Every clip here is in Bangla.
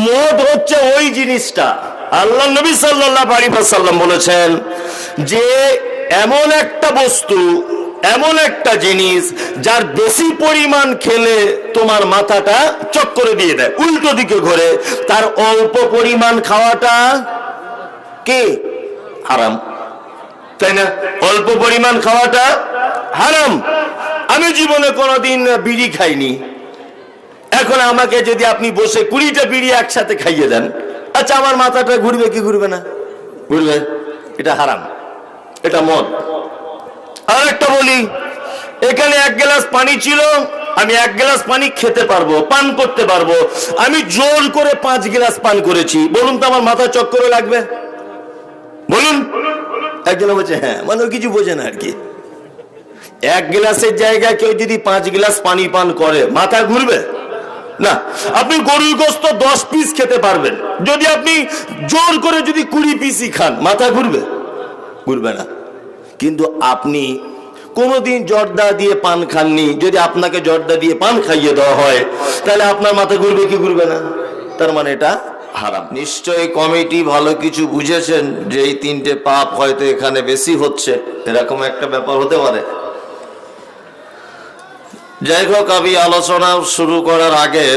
মদ হচ্ছে ওই জিনিসটা। আল্লাহ নবী সাল্লাহ বলেছেন যে, এমন একটা বস্তু, এমন একটা জিনিস যার বেশি পরিমাণ খেলে তোমার মাথাটা চক্করে দিয়ে দেয়। উল্টো দিকে ঘোরে, তার অল্প পরিমাণ খাওয়াটা কে? হারাম। তাই না? অল্প পরিমাণ খাওয়াটা হারাম। আমি জীবনে কোনোদিন বিড়ি খাইনি। এখন আমাকে যদি আপনি বসে কুড়িটা বিড়ি একসাথে খাইয়ে দেন আচ্ছা আমার মাথাটা ঘুরবে কি ঘুরবে না? ঘুরবে এটা হারাম। এটা মদ। আর একটা বলি, এখানে এক গ্লাস পানি ছিল, আমি এক গ্লাস পানি খেতে পারব, পান করতে পারব। আমি জোর করে পাঁচ গ্লাস পান করেছি। বলুন তো, আমার মাথা চক্করে লাগবে? বলুন। একজন বলছে হ্যাঁ মানে কিছু বোঝে না আর কি। এক গ্লাসের জায়গায় কেউ যদি পাঁচ গ্লাস পানি পান করে, মাথা ঘুরবে? না, আপনি গরুর গোস্ত দশ পিস খেতে পারবেন। যদি আপনি জোর করে যদি কুড়ি পিসই খান, মাথা ঘুরবে? ঘুরবে না। কিন্তু আপনি কোনোদিন জর্দা দিয়ে পান খাননি, যদি আপনাকে জর্দা দিয়ে পান খাইয়ে দেওয়া হয়, তাহলে আপনার মাথা ঘুরবে কি ঘুরবে না? তার মানে এটা হারাম। নিশ্চয়ই কমিটি ভালো কিছু বুঝেছেন যে এই তিনটে পাপ হয়তো এখানে বেশি হচ্ছে। এরকম একটা ব্যাপার হতে পারে। যাই হোক, আমি আলোচনা শুরু করার আগে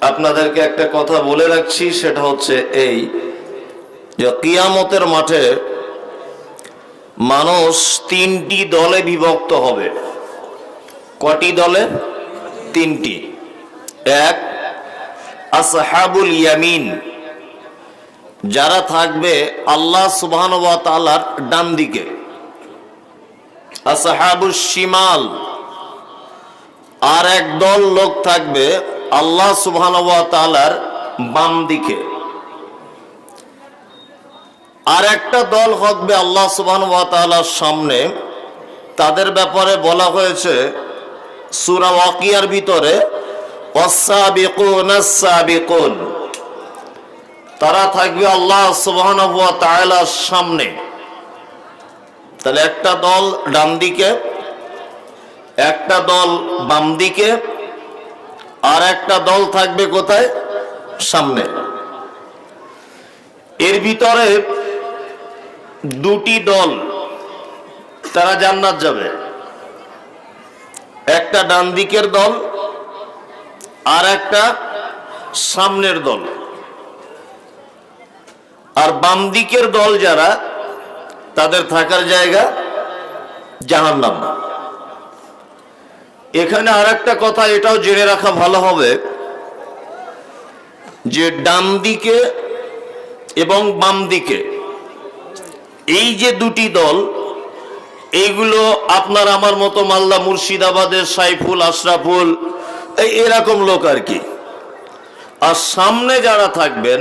আপনাদেরকে একটা কথা বলে রাখছি, সেটা হচ্ছে এই যে কিয়ামতের মাঠে মানুষ তিনটি দলে বিভক্ত হবে। কটি দলে? তিনটি। এক, আসহাবুল ইয়ামিন, যারা থাকবে আল্লাহ সুবহান ওয়া তাআলার ডান দিকে। আসহাবুল শিমাল আর এক দল লোক থাকবে আল্লাহ সুবহান ওয়া বাম দিকে। আর একটা দল হবে আল্লাহ তাআলার সামনে। তাদের ব্যাপারে বলা হয়েছে, সূরা ওয়াকিয়ার ভিতরে তারা থাকবে আল্লাহ তাআলার সামনে। তাহলে একটা দল ডান দিকে একটা দল বাম দিকে আর একটা দল থাকবে কোথায়? সামনে। এর ভিতরে দুটি দল, তারা জান্নাত যাবে। একটা ডান দিকের দল আর একটা সামনের দল। আর বাম দিকের দল যারা, তাদের থাকার জায়গা জাহান্নাম। এখানে আর একটা কথা, এটাও জেনে রাখা ভালো হবে, যে ডান দিকে এবং বাম দিকে, এই যে দুটি দল, এইগুলো আপনার আমার মতো মালদা মুর্শিদাবাদের সাইফুল, আশরাফুল, এই এরকম লোক আর কি। আর সামনে যারা থাকবেন,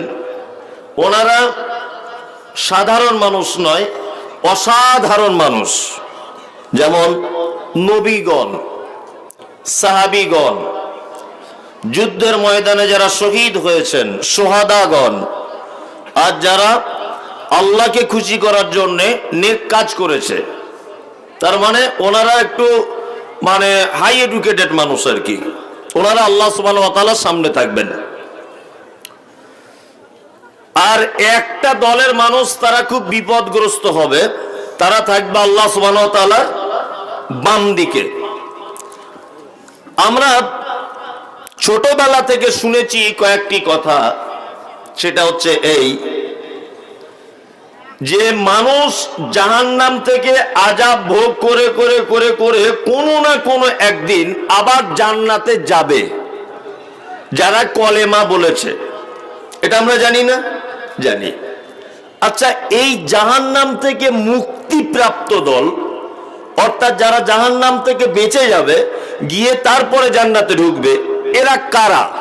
ওনারা সাধারণ মানুষ নয়, অসাধারণ মানুষ। যেমন নবীগণ সাহাবিগণ, যুদ্ধের ময়দানে যারা শহীদ হয়েছেন, সোহাদাগণ, আর যারা আল্লাহকে খুশি করার জন্য নেক কাজ করেছে, তার মানে ওনারা একটু মানে হাই এডুকেটেড মানুষ আর কি। ওনারা আল্লাহ সুবাহ সামনে থাকবেন। আর একটা দলের মানুষ তারা খুব বিপদগ্রস্ত হবে, তারা থাকবে আল্লাহ সুবাহ বাম দিকে। আমরা ছোটবেলা থেকে শুনেছি কয়েকটি কথা। সেটা হচ্ছে এই, যে মানুষ জাহান্নাম থেকে আজাব ভোগ করে করে করে করে কোনো না কোনো একদিন আবার জান্নাতে যাবে। যারা কলেমা বলেছে, এটা আমরা জানি না? জানি। আচ্ছা এই জাহান্নাম থেকে মুক্তিপ্রাপ্ত দল, অর্থাৎ যারা জাহান্নাম থেকে বেঁচে যাবে গিয়ে তারপরে জান্নাতে ঢুকবে। এরা কারা?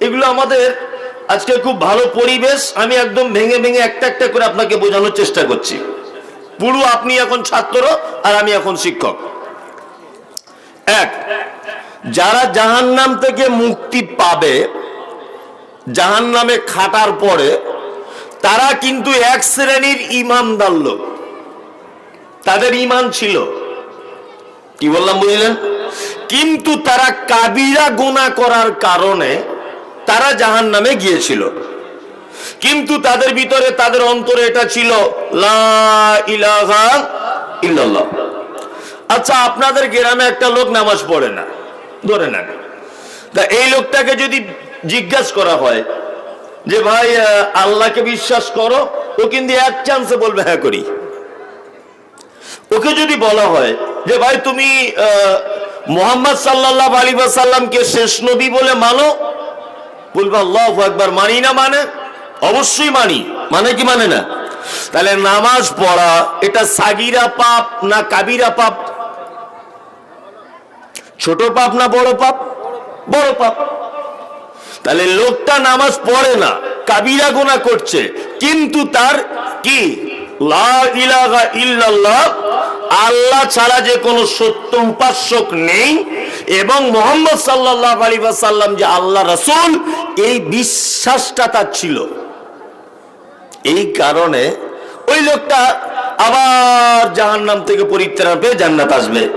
এগুলো আমাদের আজকে খুব ভালো পরিবেশ। আমি একদম ভেঙে ভেঙে একটা একটা করে আপনাকে বোঝানোর চেষ্টা করছি। পুরো, আপনি এখন ছাত্র আর আমি এখন শিক্ষক। এক, যারা জাহান্নাম থেকে মুক্তি পাবে, জাহান্নামে খাটার পরে, তারা কিন্তু এক শ্রেণির ইমানদার লোক। তাদের ইমান ছিল। কি বললাম বুঝলেন কিন্তু তারা কাবিরা গোনা করার কারণে তারা জাহান নামে গিয়েছিল। কিন্তু তাদের ভিতরে, তাদের অন্তরে এটা ছিল আচ্ছা আপনাদের গ্রামে একটা লোক নামাজ পড়ে না, ধরে না তা এই লোকটাকে যদি জিজ্ঞাসা করা হয় যে, ভাই আল্লাহকে বিশ্বাস করো? ও কিন্তু এক চান্সে বলবে হ্যাঁ করি। ওকে যদি বলা হয় যে ভাই তুমি মোহাম্মদ সাল্লাহ আলী সাল্লামকে শেষ নবী বলে মানো? বলবে, আল্লাহ একবার মানি না মানে? অবশ্যই মানি। মানে কি মানে না? তাহলে নামাজ পড়া, এটা সাগিরা পাপ না কাবিরা পাপ? ছোট পাপ না বড় পাপ? বড় পাপ। তাহলে লোকটা নামাজ পড়ে না, কাবিরা গোনা করছে। কিন্তু তার কি? আল্লাহ ছাড়া যে কোনো সত্য উপাস্যক নেই। এবং মোহাম্মদ সাল্লাল্লাহু আলাইহি ওয়াসাল্লাম যে আল্লাহ রাসূল, এই বিশ্বাসটা তার ছিল। এই কারণে ওই লোকটা আবার জাহান্নাম থেকে পরিত্রাণ পেয়ে জান্নাত আসবে।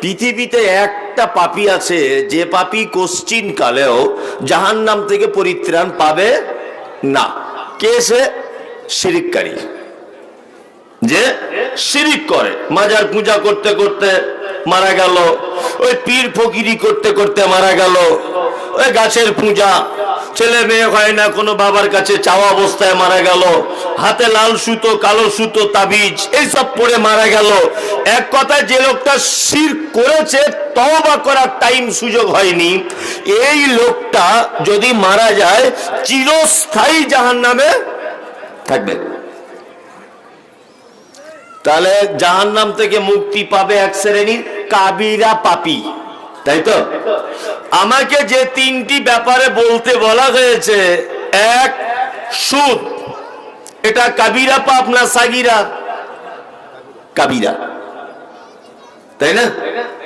পৃথিবীতে একটা পাপি আছে, যে পাপি কোশ্চিন কালেও জাহান্নাম থেকে পরিত্রাণ পাবে না। কে সে? শিরিককারী। যে শিরিক করে। মাজার পূজা করতে করতে মারা গেল। ওই পীর ফকিরি করতে করতে মারা গেল। ওই গাছের পূজা। ছেলে মেয়ে হয় না, কোনো বাবার কাছে চাওয়া অবস্থায় মারা গেল। হাতে লাল সুতো, কালো সুতো, তাবিজ এইসব পরে মারা গেল। এক কথায় যে লোকটা শির করেছে, তওবা করার টাইম সুযোগ হয়নি। এই লোকটা যদি মারা যায়, চিরস্থায়ী জাহান্নামে থাকবে। তাহলে জাহান্নাম থেকে মুক্তি পাবে এক শ্রেণির কাবিরা পাপি। তাই তো? আমাকে যে তিনটি ব্যাপারে বলতে বলা হয়েছে, এক, সুদ। এটা কাবিরা পাপ না সাগিরা? কাবিরা। তাই না?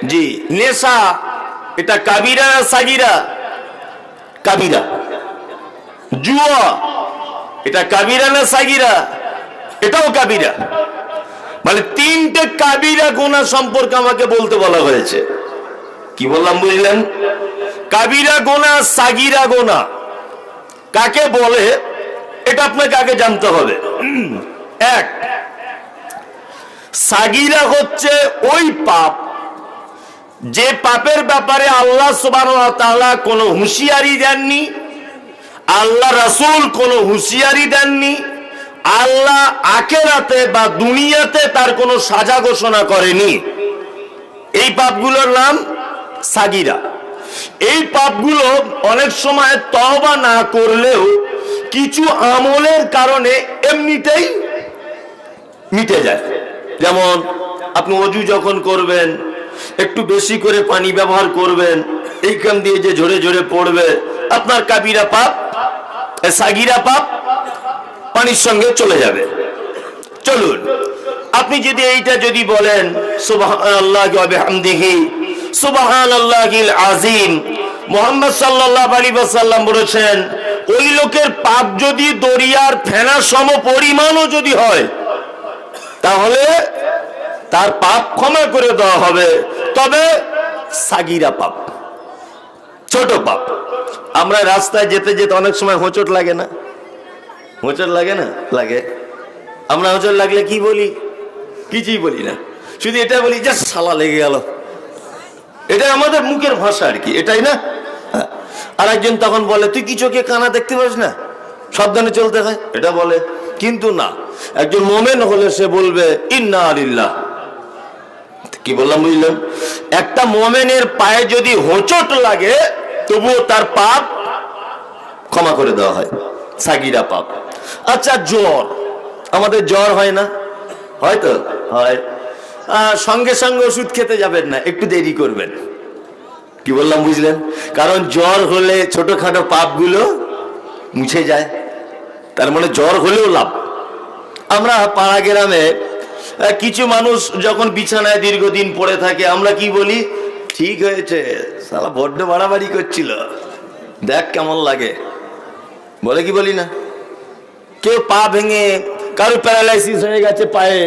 জি, নেশা। এটা কাবিরা না সাগিরা? কাবিরা। জুয়া। এটা কাবিরা না সাগিরা? এটাও কাবিরা। মানে তিনটে কাবিরা গোনা সম্পর্কে আমাকে বলতে বলা হয়েছে। কি বললাম বুঝলেন? কাবিরা গোনা সাগিরা গোনা কাকে বলে? এটা আপনাকে আগে জানতে হবে। এক, সাগিরা হচ্ছে ওই পাপ যে পাপের ব্যাপারে আল্লাহ সুবাহ কোনো হুঁশিয়ারি দেননি, আল্লাহ রাসূল কোনো হুঁশিয়ারি দেননি আল্লাহ আখেরাতে বা দুনিয়াতে তার কোনো সাজা ঘোষণা করেনি। এই পাপগুলোর নাম সাগিরা। এই পাপগুলো অনেক সময় তওবা না করলেও কিছু আমলের কারণে এমনিতেই মিটে যায়। যেমন আপনি অজু যখন করবেন, একটু বেশি করে পানি ব্যবহার করবেন, এইখান দিয়ে যে ঝরে ঝরে পড়বে, আপনার কাবিরা পাপ সাগিরা পাপ পানির সঙ্গে চলে যাবে। চলুন, আপনি যদি এইটা যদি বলেন ওয়া বিহামদিহি সুবহানাল্লাহিল আযীম মুহাম্মদ সাল্লাল্লাহু আলাইহি ওয়াসাল্লাম বলেছেন, ওই লোকের পাপ যদি দরিয়ার ফেনা সম পরিমাণও যদি হয়, তাহলে তার পাপ ক্ষমা করে দেওয়া হবে। তবে সাগিরা পাপ, ছোট পাপ। আমরা রাস্তায় যেতে যেতে অনেক সময় হোঁচট লাগে না। হোঁচট লাগে না? লাগে। আমরা হোঁচট লাগলে কি বলি? কিছুই বলি না। শুধু এটা বলি, যে সালা লেগে গেল। এটা আমাদের মুখের ভাষা আর কি, এটাই না? হ্যাঁ। আর একজন তখন বলে, তুই কি চোখে কানা দেখতে পাস না? সাবধানে চলতে হয়। এটা বলে। কিন্তু না। একজন মোমেন হলে সে বলবে, ইন্না আলিল্লাহ কি বললাম, বুঝলাম? একটা মোমেনের পায়ে যদি হোঁচট লাগে, তবুও তার পাপ ক্ষমা করে দেওয়া হয়। সাগিরা পাপ আচ্ছা জ্বর। আমাদের জ্বর হয় না? হয়তো হয়। সঙ্গে সঙ্গে ওষুধ খেতে যাবেন না, একটু দেরি করবেন। কি বললাম, বুঝলেন? কারণ জ্বর হলে ছোটখাটো পাপগুলো মুছে যায়। তার মানে জ্বর হলেও লাভ। আমরা পাড়া গ্রামে কিছু মানুষ যখন বিছানায় দীর্ঘদিন পড়ে থাকে, আমরা কি বলি? ঠিক হয়েছে সালা বড্ড বাড়াবাড়ি করছিল। দেখ কেমন লাগে। বলে কি বলি না? কেউ পা ভেঙে কারও প্যারালাইসিস হয়ে গেছে পায়ে,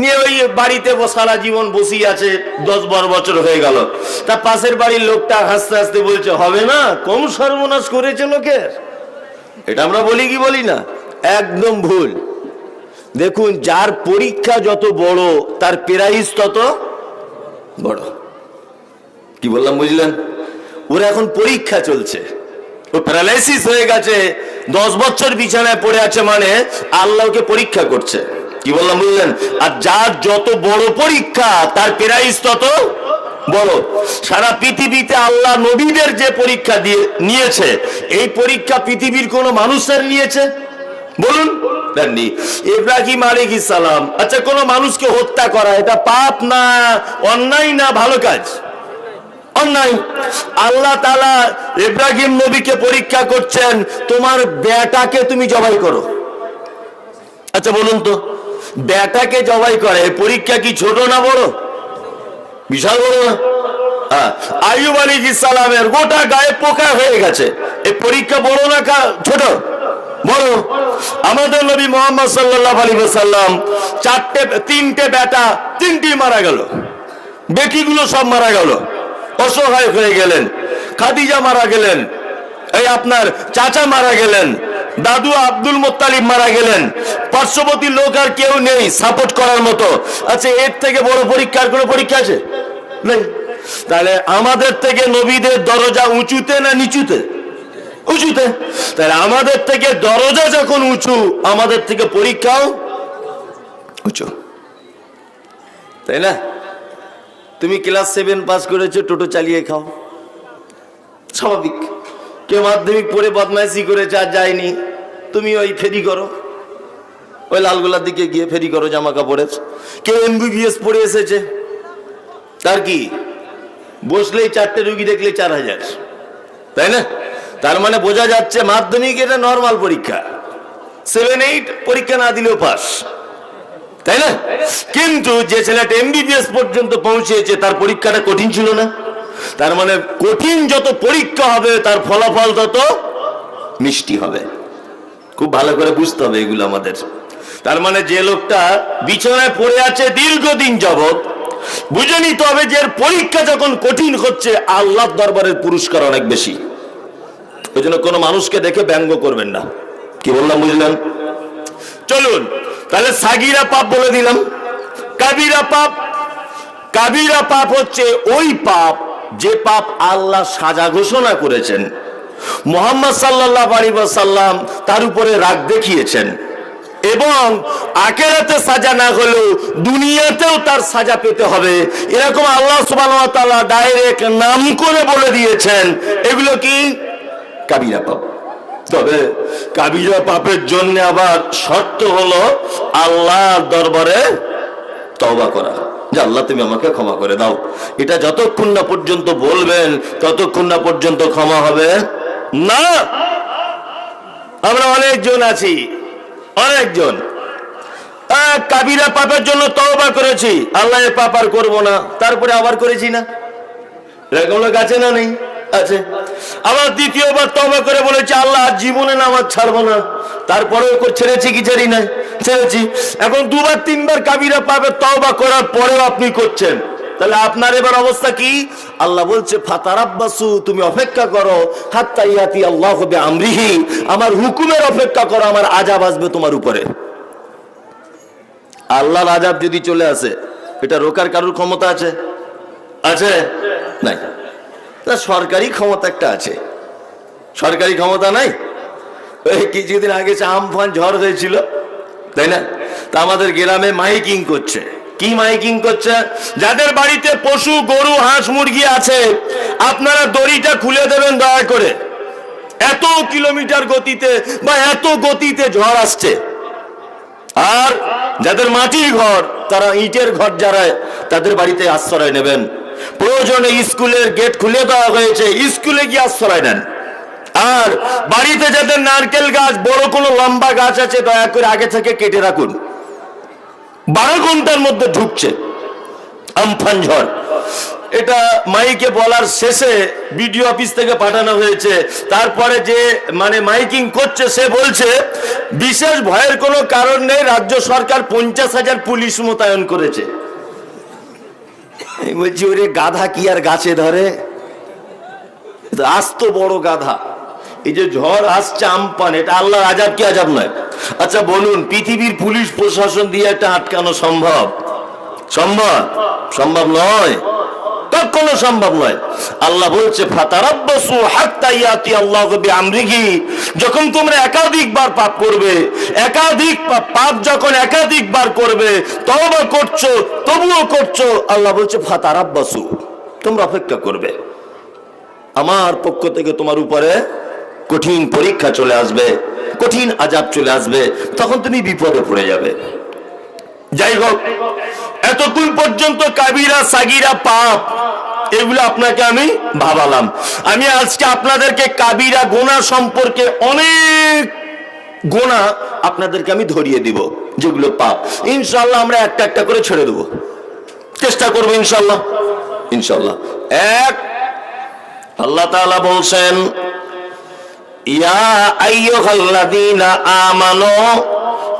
নিয়ে ওই বাড়িতে সারা জীবন বসি আছে, দশ বারো বছর হয়ে গেল। তা পাশের বাড়ির লোকটা হাসতে হাসতে বলছে, হবে না, কম সর্বনাশ করেছে লোকের। এটা আমরা বলি কি বলি না? একদম ভুল। দেখুন, যার পরীক্ষা যত বড়, তার প্রাইস তত বড়। কি বললাম, বুঝলেন? ওর এখন পরীক্ষা চলছে। ও প্যারালাইসিস হয়ে গেছে দশ বছর বিছানায় পড়ে আছে মানে আল্লাহকে পরীক্ষা করছে। কি বললাম, বুঝলেন? আর যার যত বড় পরীক্ষা, তার প্রাইস তত বড়। সারা পৃথিবীতে আল্লাহ নবীদের যে পরীক্ষা দিয়ে নিয়েছে, এই পরীক্ষা পৃথিবীর কোন মানুষের নিয়েছে? বলুন। ইব্রাহিম আলাইহিস সালাম আচ্ছা কোন মানুষকে হত্যা করা, এটা পাপ না, অন্যায় না, ভালো কাজ? অন্যায়। আল্লাহ তালা ইব্রাহিম নবীকে পরীক্ষা করছেন তোমার বেটাকে তুমি জবাই করো। আচ্ছা বলুন তো বেটাকে জবাই করে পরীক্ষা কি ছোট না বড়? বিশাল বড় না? হ্যাঁ, আইয়ুব আলী সালামের গোটা গায়ে পোকা হয়ে গেছে। এই পরীক্ষা বড় না ছোট? বড়। আমাদের নবী মোহাম্মদ সাল্লাহ আলী সাল্লাম চারটে তিনটে বেটা তিনটি মারা গেল। বেটিগুলো সব মারা গেল। অসহায় হয়ে গেলেন। খাদিজা মারা গেলেন। এই আপনার চাচা মারা গেলেন। দাদু আব্দুল মোত্তালিব মারা গেলেন। পার্শ্ববর্তী লোক আর কেউ নেই সাপোর্ট করার মতো। আচ্ছা এর থেকে বড় পরীক্ষার কোনো পরীক্ষা আছে? নেই। তাহলে আমাদের থেকে নবীদের দরজা উঁচুতে না নিচুতে? উঁচুতে। তাহলে আমাদের থেকে দরজা যখন উঁচু, আমাদের থেকে পরীক্ষাও উঁচু। তাই না? তুমি ক্লাস সেভেন পাস করেছ, টোটো চালিয়ে খাও। স্বাভাবিক। কেউ মাধ্যমিক পড়ে বদমাইশি করেছে, আর যায়নি। তুমি ওই ফেরি করো। ওই লালগোলার দিকে গিয়ে ফেরি করো জামা কাপড়ের কেউ এমবিবিএস পড়ে এসেছে। তার কি? বসলেই চারটে রুগী দেখলে চার হাজার। তাই না? তার মানে বোঝা যাচ্ছে, মাধ্যমিক এটা নর্মাল পরীক্ষা। সেভেন এইট পরীক্ষা না দিলেও পাস তাই না? কিন্তু যে ছেলেটা এমবিবিএস পর্যন্ত পৌঁছেছে, তার পরীক্ষাটা কঠিন ছিল না। তার মানে কঠিন যত পরীক্ষা হবে, তার ফলাফল তত মিষ্টি হবে। খুব ভালো করে বুঝতে হবে এগুলো আমাদের। তার মানে যে লোকটা বিছানায় পড়ে আছে দীর্ঘদিন যাবৎ, বুঝে নিতে হবে যে এর পরীক্ষা যখন কঠিন হচ্ছে আল্লাহ দরবারের পুরস্কার অনেক বেশি। ওই জন্য কোনো মানুষকে দেখে ব্যঙ্গ করবেন না। কি বললাম, বুঝলেন? চলুন। তাহলে সাগিরা পাপ বলে দিলাম। কাবিরা পাপ। কাবিরা পাপ হচ্ছে ওই পাপ যে পাপ আল্লাহ সাজা ঘোষণা করেছেন। মোহাম্মদ সাল্লাহ আলী সাল্লাম তার উপরে রাগ দেখিয়েছেন। এবং আকেরাতে সাজা না হলেও দুনিয়াতেও তার সাজা পেতে হবে। এরকম আল্লাহ সুবাহ ডাইরেক্ট নাম করে বলে দিয়েছেন। এগুলো কি? কাবিরা পাপ। তবে কাবিরা পাপের জন্য আবার শর্ত হলো আল্লাহর দরবারে তওবা করা। যে আল্লাহ তুমি আমাকে ক্ষমা করে দাও। এটা যতক্ষণ না পর্যন্ত বলবেন, ততক্ষণ না পর্যন্ত ক্ষমা হবে না। আমরা অনেকজন আছি, অনেকজন। কাবিরা পাপের জন্য তওবা করেছি। আল্লাহ পাপ আর করব না। তারপরে আবার করেছি না। এরকম লোক আছে না নেই? আছে। আবার দ্বিতীয়বার তবা করে বলেছে, আল্লাহ জীবনে নামাজ ছাড়বো না। তারপরে ছেড়েছি কি ছাড়ি নাই? ছেড়েছি। এখন দুবার, তিনবার কাবিরা পাবে তবা করার পরেও আপনি করছেন। তাহলে আপনার এবার অবস্থা কি? আল্লাহ বলছে, ফাতারাব্বাসু, তুমি অপেক্ষা করো। হাত্তা ইয়াতি আল্লাহ হবে আমরিহি আমার হুকুমের অপেক্ষা করো, আমার আজাব আসবে তোমার উপরে। আল্লাহর আজাব যদি চলে আসে, এটা রোকার কারোর ক্ষমতা আছে? আছে? নাই। তা সরকারি ক্ষমতা একটা আছে। সরকারি ক্ষমতা নাই? ওই কিছুদিন আগে আমফান ঝড় হয়েছিল, তাই না? তা আমাদের গ্রামে মাইকিং করছে। কি মাইকিং করছে? যাদের বাড়িতে পশু, গরু, হাঁস, মুরগি আছে, আপনারা দড়িটা খুলে দেবেন দয়া করে। এত কিলোমিটার গতিতে বা এত গতিতে ঝড় আসছে। আর যাদের মাটির ঘর, তারা ইটের ঘর যারা তাদের বাড়িতে আশ্রয় নেবেন। প্রয়োজনে স্কুলের গেট খুলে দেওয়া হয়েছে। স্কুলে গিয়ে আশ্রয় নেন। আর বাড়িতে যাদের নারকেল গাছ, বড় কোনো লম্বা গাছ আছে, দয়া করে আগে থেকে কেটে রাখুন। বারো ঘণ্টার মধ্যে ঢুকছে। আমফান ঝড়। এটা মাইকে বলার শেষে বিডিও অফিস থেকে পাঠানো হয়েছে। তারপরে যে মানে মাইকিং করছে, সে বলছে, বিশেষ ভয়ের কোনো কারণ নেই, রাজ্য সরকার পঞ্চাশ হাজার পুলিশ মোতায়েন করেছে। বলছি, ওরে গাধা কি আর গাছে ধরে? আসতো আস্ত বড় গাধা। এই যে ঝড় আসছে আমপান, এটা আল্লাহর আজাব কি আজাব নয়? আচ্ছা বলুন, পৃথিবীর পুলিশ প্রশাসন দিয়ে এটা আটকানো সম্ভব? সম্ভব? সম্ভব নয়? কখনো সম্ভব নয়। আল্লাহ বলছে যখন তোমরা একাধিকবার পাপ করবে, একাধিক পাপ যখন একাধিকবার করবে করছ, তবুও করছ, আল্লাহ বলছে তোমরা অপেক্ষা করবে। আমার পক্ষ থেকে তোমার উপরে কঠিন পরীক্ষা চলে আসবে, কঠিন আজাব চলে আসবে, তখন তুমি বিপদে পড়ে যাবে। যাই হোক এতক্ষণ পর্যন্ত কাবিরা, সাগিরা, পাপ, এগুলো আপনাকে আমি ভাবালাম। আমি আজকে আপনাদেরকে কাবিরা গোনা সম্পর্কে অনেক গোনা আপনাদেরকে আমি ধরিয়ে দিব, যেগুলো পাপ। ইনশাল্লাহ আমরা একটা একটা করে ছেড়ে দেবো। চেষ্টা করব ইনশাল্লাহ ইনশাল্লাহ এক, আল্লাহ তাআলা বলছেন, ইয়া আইয়ুহাল্লাযীনা আমানু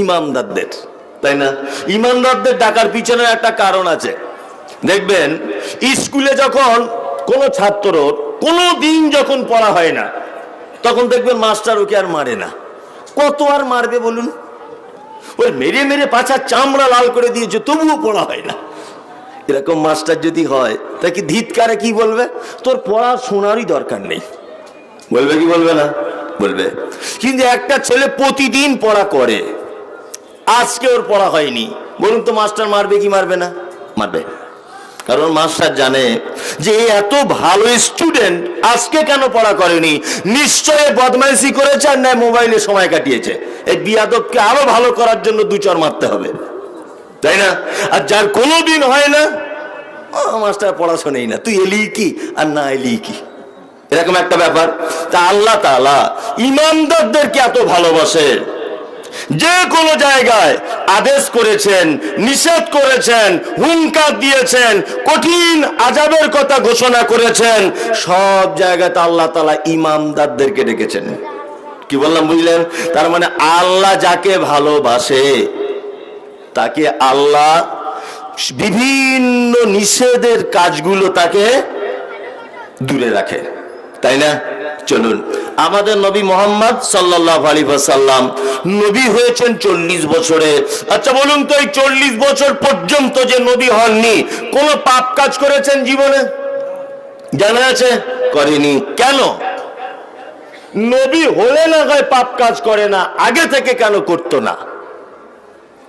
ইমানদারদের তাই না? ইমানদারদের ডাকার পিছনে একটা কারণ আছে। দেখবেন, স্কুলে যখন কোনো ছাত্র কোনো দিন যখন পড়া হয় না, তখন দেখবেন মাস্টার ওকে আর মারে না। কত আর মারবে বলুন? ওই মেরে মেরে পাছা চামড়া লাল করে দিয়েছে, তবুও পড়া হয় না। এরকম মাস্টার যদি হয়, তা কি ধিৎকারে কি বলবে? তোর পড়াশোনারই দরকার নেই। বলবে কি বলবে না? বলবে, কিন্তু একটা ছেলে প্রতিদিন পড়া করে। আজকে ওর পড়া হয়নি। বলুন তো মাস্টার মারবে কি মারবে না? মারবে। কারণ মাস্টার জানে যে এত ভালো স্টুডেন্ট আজকে কেন পড়া করেনি? নিশ্চয়ই বদমাইশি করেছে আর না মোবাইলে সময় কাটিয়েছে। এই বিয়াদবকে আরও ভালো করার জন্য দু চর মারতে হবে। তাই না? আর যার কোনো দিন হয় না মাস্টার পড়াশোনাই না। তুই এলি কি আর না এলি কি? এরকম একটা ব্যাপার। তা আল্লাহ তাআলা ইমানদারদেরকে এত ভালোবাসে। যে কোনো জায়গায় আদেশ করেছেন, নিষেধ করেছেন, হুঙ্কার দিয়েছেন, কঠিন আজাবের কথা ঘোষণা করেছেন, সব জায়গাতে আল্লাহ তাআলা ইমানদারদেরকে ডেকেছেন। কি বললাম, বুঝলেন? তার মানে আল্লাহ যাকে ভালোবাসে, তাকে আল্লাহ বিভিন্ন নিষেধের কাজগুলো তাকে দূরে রাখে। তাই না? চলুন। আমাদের নবী মোহাম্মদ সাল্লাহ আলী সাল্লাম নবী হয়েছেন চল্লিশ বছরে। আচ্ছা বলুন তো এই চল্লিশ বছর পর্যন্ত যে নবী হননি, কোন পাপ কাজ করেছেন জীবনে? জানা আছে? করেনি। কেন? নবী হলে না হয় পাপ কাজ করে না, আগে থেকে কেন করতো না?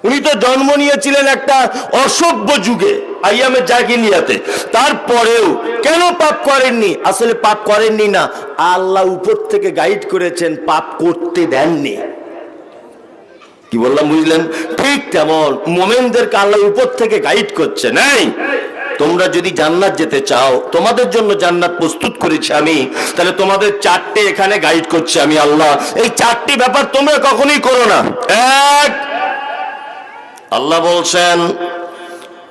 উনি তো জন্ম নিয়েছিলেন একটা অসভ্য যুগে। আইয়ামে জাগিলিয়াতে তারপরেও কেন পাপ করেননি? আসলে পাপ করেননি না। আল্লাহ উপর থেকে গাইড করেছেন, পাপ করতে দেননি। কি বললাম, বুঝলেন? ঠিক তেমন। মোমেনদেরকে আল্লাহ উপর থেকে গাইড করছে নাই তোমরা যদি জান্নাত যেতে চাও, তোমাদের জন্য জান্নাত প্রস্তুত করেছি আমি, তাহলে তোমাদের চারটে এখানে গাইড করছে আমি, আল্লাহ। এই চারটি ব্যাপার তোমরা কখনোই করো না। এক, আল্লাহ বলছেন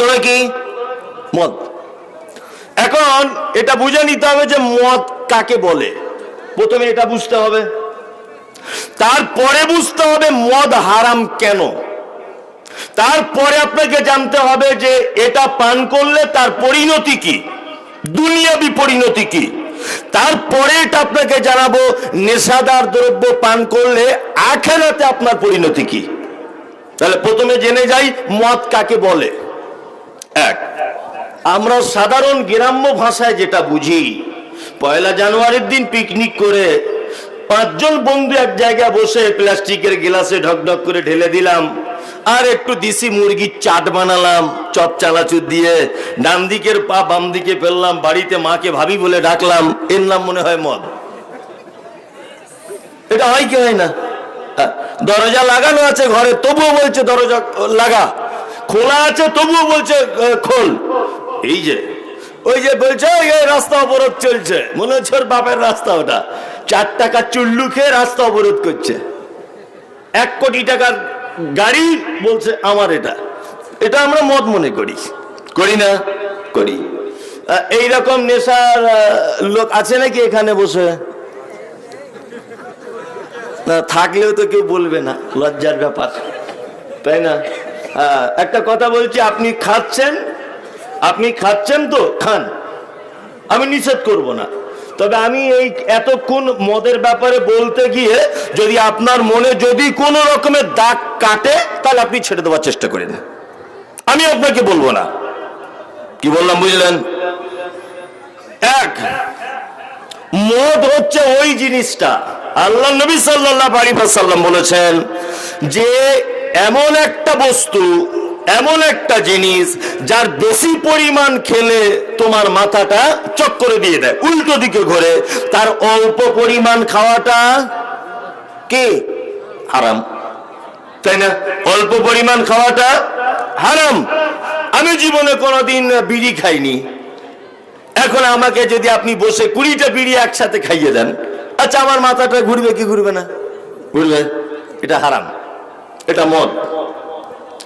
প্রথমে কি? মদ। এখন এটা বুঝে নিতে হবে যে মদ কাকে বলে। প্রথমে এটা বুঝতে হবে। তারপরে বুঝতে হবে মদ হারাম কেন। তারপরে আপনাকে জানতে হবে যে এটা পান করলে তার পরিণতি কি। দুনিয়াবি পরিণতি কি। তারপরে এটা আপনাকে জানাব, নেশাদার দ্রব্য পান করলে আখেরাতে আপনার পরিণতি কি। তাহলে প্রথমে জেনে যাই মদ কাকে বলে। এক আমরা সাধারণ গ্রাম্য ভাষায় যেটা বুঝি পয়লা জানুয়ারির দিন পিকনিক করে পাঁচজন বন্ধু এক জায়গায় বসে প্লাস্টিকের গ্লাসে ঢকঢক করে ঢেলে দিলাম আর একটু দিশি মুরগির চাট বানালাম চপ চানাচুর দিয়ে ডান দিকের পা বাম দিকে ফেললাম বাড়িতে মাকে ভাবি বলে ডাকলাম এর নাম মনে হয় মদ। এটা হয় কি হয় না? হ্যাঁ, দরজা লাগানো আছে ঘরে তবুও বলছে দরজা লাগা। খোলা আছে তবুও বলছে খোল। এই যে ওই যে বলছে "ওই, এই রাস্তা অবরোধ চলছে। মনে হচ্ছে ওর বাপের রাস্তা ওটা। চার টাকা চুল্লু খেয়ে রাস্তা অবরোধ করছে। এক কোটি টাকার গাড়ি বলছে আমার এটা। এটা আমরা মত মনে করি। করি না। করি। এই রকম নেশার লোক আছে নাকি এখানে বসে? না থাকলেও তো কেউ বলবে না। লজ্জার ব্যাপার। তাই না? একটা কথা বলছি, আপনি খাচ্ছেন আপনি খাচ্ছেন তো, খান। আমি নিষেধ করব না। তবে আমি এই এতক্ষণ মদের ব্যাপারে বলতে গিয়ে যদি আপনার মনে যদি কোনো রকমের দাগ কাটে, তাহলে আপনি ছেড়ে দেওয়ার চেষ্টা করেন। আমি আপনাকে বলব না। কি বললাম, বুঝলেন? এক, মদ হচ্ছে ওই জিনিসটা। আল্লাহ নবী সাল্লাল্লাহু আলাইহি ওয়াসাল্লাম বলেছেন যে এমন একটা বস্তু, এমন একটা জিনিস যার বেশি পরিমাণ খেলে তোমার মাথাটা চক্করে দিয়ে দেয়। উল্টো দিকে ঘোরে, তার অল্প পরিমাণ খাওয়াটা কে? হারাম। তাই না? অল্প পরিমাণ খাওয়াটা হারাম। আমি জীবনে কোনোদিন বিড়ি খাইনি। এখন আমাকে যদি আপনি বসে কুড়িটা বিড়ি একসাথে খাইয়ে দেন আচ্ছা আমার মাথাটা ঘুরবে কি ঘুরবে না? ঘুরবে এটা হারাম। এটা মদ।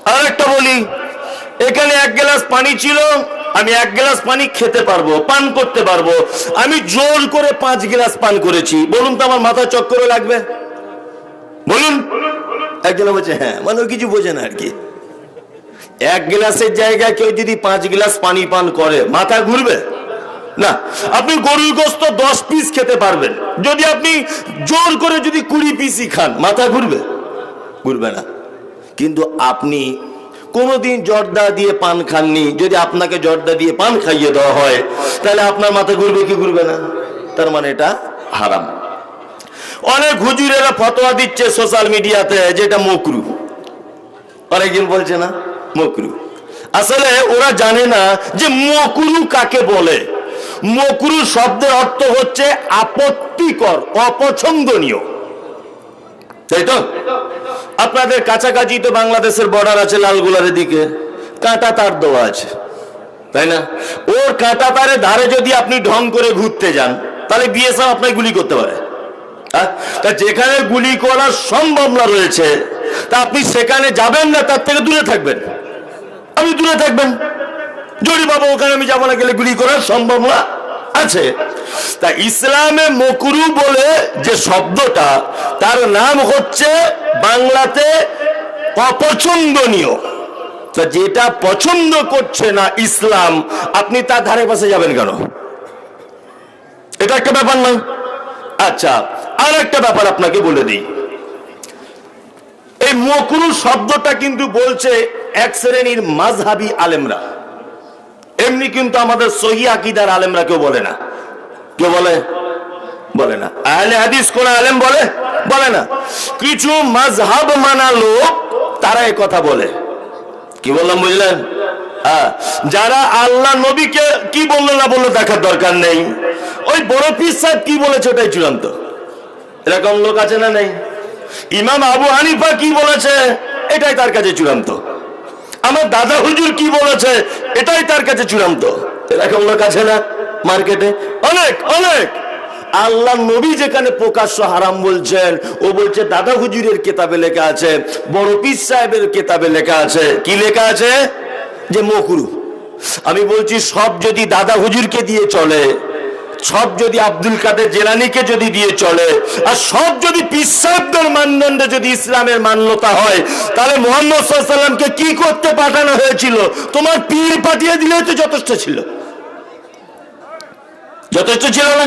আর একটা বলি, এখানে এক গ্লাস পানি ছিল, আমি এক গ্লাস পানি খেতে পারব, পান করতে পারব। আমি জোর করে পাঁচ গ্লাস পান করেছি। বলুন তো আমার মাথা চক্করে লাগবে? বলুন। একজন বলছে হ্যাঁ মানে কিছু বোঝে না আর কি। এক গ্লাসের জায়গায় কেউ যদি পাঁচ গ্লাস পানি পান করে, মাথা ঘুরবে? না। আপনি গরুর গোস্ত দশ পিস খেতে পারবেন। যদি আপনি জোর করে যদি কুড়ি পিসই খান, মাথা ঘুরবে? ঘুরবে না। কিন্তু আপনি কোনোদিন জর্দা দিয়ে পান খাননি, যদি আপনাকে জর্দা দিয়ে পান খাইয়ে দেওয়া হয়, তাহলে আপনার মাথা ঘুরবে কি ঘুরবে না? তার মানে এটা হারাম। অনেক হুজুরেরা ফতোয়া দিচ্ছে সোশ্যাল মিডিয়াতে যেটা মকরু। অনেকজন বলছে না, মকরু। আসলে ওরা জানে না যে মকরু কাকে বলে। মকরু শব্দের অর্থ হচ্ছে আপত্তিকর, অপছন্দনীয়। তাই তো? আপনাদের কাছাকাছি তো বাংলাদেশের বর্ডার আছে লালগুলারের দিকে। কাঁটা তার দেওয়া আছে। তাই না? ওর কাঁটা তারের ধারে যদি আপনি ঢং করে ঘুরতে যান, তাহলে বিএসএফ আপনাকে গুলি করতে পারে? তা যেখানে গুলি করার সম্ভাবনা রয়েছে, তা আপনি সেখানে যাবেন না, তার থেকে দূরে থাকবেন। আপনি দূরে থাকবেন। বাবা ওখানে আমি যাব না, গেলে গুলি করার সম্ভাবনা আছে। তা ইসলামে মকরু বলে যে শব্দটা, তার নাম হচ্ছে বাংলাতে অপছন্দনীয়। তা যেটা পছন্দ করছে না ইসলাম, আপনি তার ধারে পাশে যাবেন কেন? এটা একটা ব্যাপার না। আচ্ছা আর একটা ব্যাপার আপনাকে বলে দিই। এই মকরু শব্দটা কিন্তু বলছে এক শ্রেণির মাঝহাবি আলেমরা। এমনি কিন্তু আমাদের সহি আকিদার আলেমরা কেউ বলে না। কেউ বলে? বলে না। আহলে হাদিস কোন আলেম বলে? বলে না। কিছু মাঝহাব মানা লোক তারা কথা বলে। কি বললাম বুঝলেন? হ্যাঁ, যারা আল্লাহ নবীকে কি বলল না বলল দেখার দরকার নেই। ওই বড় পীর সাহেব কি বলেছে ওটাই চূড়ান্ত। এরকম লোক আছে না নেই? ইমাম আবু হানিফা কি বলেছে? এটাই তার কাছে চূড়ান্ত। আমার দাদা হুজুর কি বলেছে? এটাই তার কাছে চূড়ান্ত। এরকম লোক আছে না? মার্কেটে? অনেক অনেক। আল্লাহ নবী যেখানে প্রকাশ্য হারাম বলছেন, ও বলছে দাদা হুজুরের কেতাবে লেখা আছে, বড় পীর সাহেবের কেতাবে লেখা আছে। কি লেখা আছে? যে মকরু। আমি বলছি, সব যদি দাদা হুজুরকে দিয়ে চলে সব যদি আব্দুল কাদের জেলানিকে যদি দিয়ে চলে, আর সব যদি পিসাবদের মানদণ্ডে যদি ইসলামের মান্যতা হয়, তাহলে মোহাম্মদ সাল্লামকে কি করতে পাঠানো হয়েছিল? তোমার পীর পাঠিয়ে দিলে তো যথেষ্ট ছিল। যথেষ্ট ছিল না?